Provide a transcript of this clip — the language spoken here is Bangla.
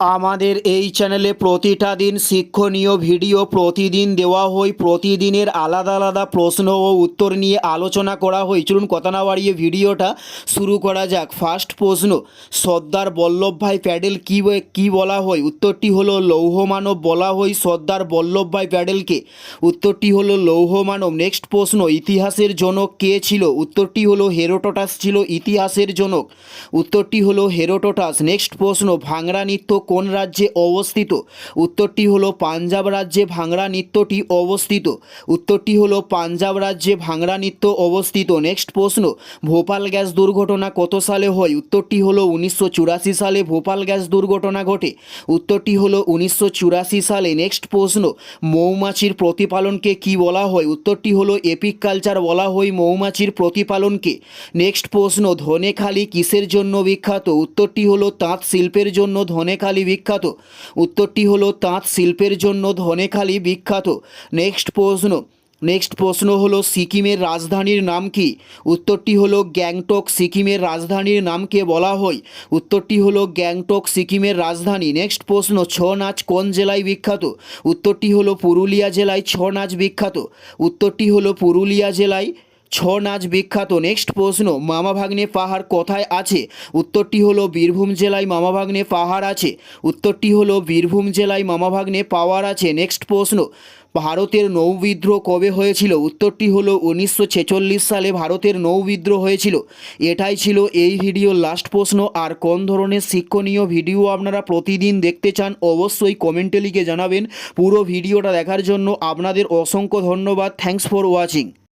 আমাদের এই চ্যানেলে প্রতিটা দিন শিক্ষণীয় ভিডিও প্রতিদিন দেওয়া হয়। প্রতিদিনের আলাদা আলাদা প্রশ্ন ও উত্তর নিয়ে আলোচনা করা হয়। চলুন কথা না বাড়িয়ে ভিডিওটা শুরু করা যাক। ফার্স্ট প্রশ্ন, সর্দার বল্লভভাই প্যাডেল কী কী বলা হয়? উত্তরটি হলো লৌহমানব বলা হয়। সর্দার বল্লভভাই প্যাডেলকে। উত্তরটি হলো লৌহমানব নেক্সট প্রশ্ন, ইতিহাসের জনক কে ছিল? উত্তরটি হলো হেরোটোটাস ছিল ইতিহাসের জনক। উত্তরটি হলো হেরোটোটাস। নেক্সট প্রশ্ন ভাংরা নৃত্য কোন রাজ্যে অবস্থিত? উত্তরটি হলো পাঞ্জাব রাজ্যে ভাংরা নৃত্যটি অবস্থিত। উত্তরটি হলো পাঞ্জাব রাজ্যে ভাংরা নৃত্য অবস্থিত। নেক্সট প্রশ্ন, ভোপাল গ্যাস দুর্ঘটনা কত সালে হয়? উত্তরটি হলো উনিশশো চুরাশি সালে ভোপাল গ্যাস দুর্ঘটনা ঘটে। উত্তরটি হলো উনিশশো চুরাশি সালে। নেক্সট প্রশ্ন, মৌমাছির প্রতিপালনকে কি বলা হয়? উত্তরটি হলো এপিক কালচার বলা হয় মৌমাছির প্রতিপালনকে। নেক্সট প্রশ্ন, ধনেখালি কিসের জন্য বিখ্যাত? উত্তরটি হলো তাঁত শিল্পের জন্য ধনেখালি বিখ্যাত। উত্তরটি হলো তাঁত শিল্পের জন্য ধনেখালি বিখ্যাত। নেক্সট প্রশ্ন। নেক্সট প্রশ্ন হলো, সিকিমের রাজধানীর নাম কি? উত্তরটি হলো, গ্যাংটক, সিকিমের রাজধানীর নামকে বলা হয়? উত্তরটি হলো, গ্যাংটক, সিকিমের রাজধানী। নেক্সট প্রশ্ন, ছৌ নাচ কোন জেলায় বিখ্যাত? উত্তরটি হলো, পুরুলিয়া জেলায় ছৌ নাচ বিখ্যাত। উত্তরটি হলো, পুরুলিয়া জেলায় ছৌ নাচ বিখ্যাত। নেক্সট প্রশ্ন, মামা ভাগ্নে পাহাড় কোথায় আছে? উত্তরটি হলো বীরভূম জেলায় মামা ভাগ্নে পাহাড় আছে। উত্তরটি হলো বীরভূম জেলায় মামা ভাগ্নে পাওয়ার আছে। নেক্সট প্রশ্ন, ভারতের নৌবিদ্রোহ কবে হয়েছিল? উত্তরটি হলো উনিশশো ছেচল্লিশ সালে ভারতের নৌবিদ্রোহ হয়েছিল। এটাই ছিল এই ভিডিওর লাস্ট প্রশ্ন। আর কোন ধরনের শিক্ষণীয় ভিডিও আপনারা প্রতিদিন দেখতে চান, অবশ্যই কমেন্টে লিখে জানাবেন। পুরো ভিডিওটা দেখার জন্য আপনাদের অসংখ্য ধন্যবাদ। Thanks for watching